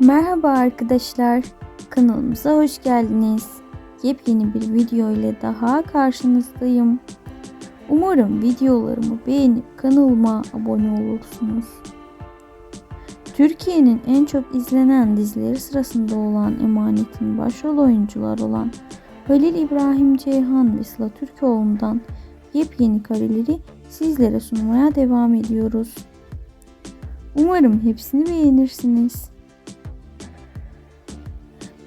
Merhaba arkadaşlar, kanalımıza hoş geldiniz. Yepyeni bir video ile daha karşınızdayım. Umarım videolarımı beğenip kanalıma abone olursunuz. Türkiye'nin en çok izlenen dizileri sırasında olan Emanet'in başrol oyuncular olan Halil İbrahim Ceyhan ve Sıla Türkoğlu'ndan yepyeni kareleri sizlere sunmaya devam ediyoruz. Umarım hepsini beğenirsiniz.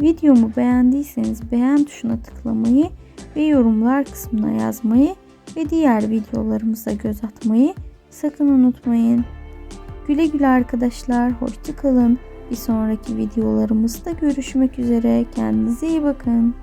Videomu beğendiyseniz beğen tuşuna tıklamayı ve yorumlar kısmına yazmayı ve diğer videolarımıza göz atmayı sakın unutmayın. Güle güle arkadaşlar, hoşçakalın. Bir sonraki videolarımızda görüşmek üzere. Kendinize iyi bakın.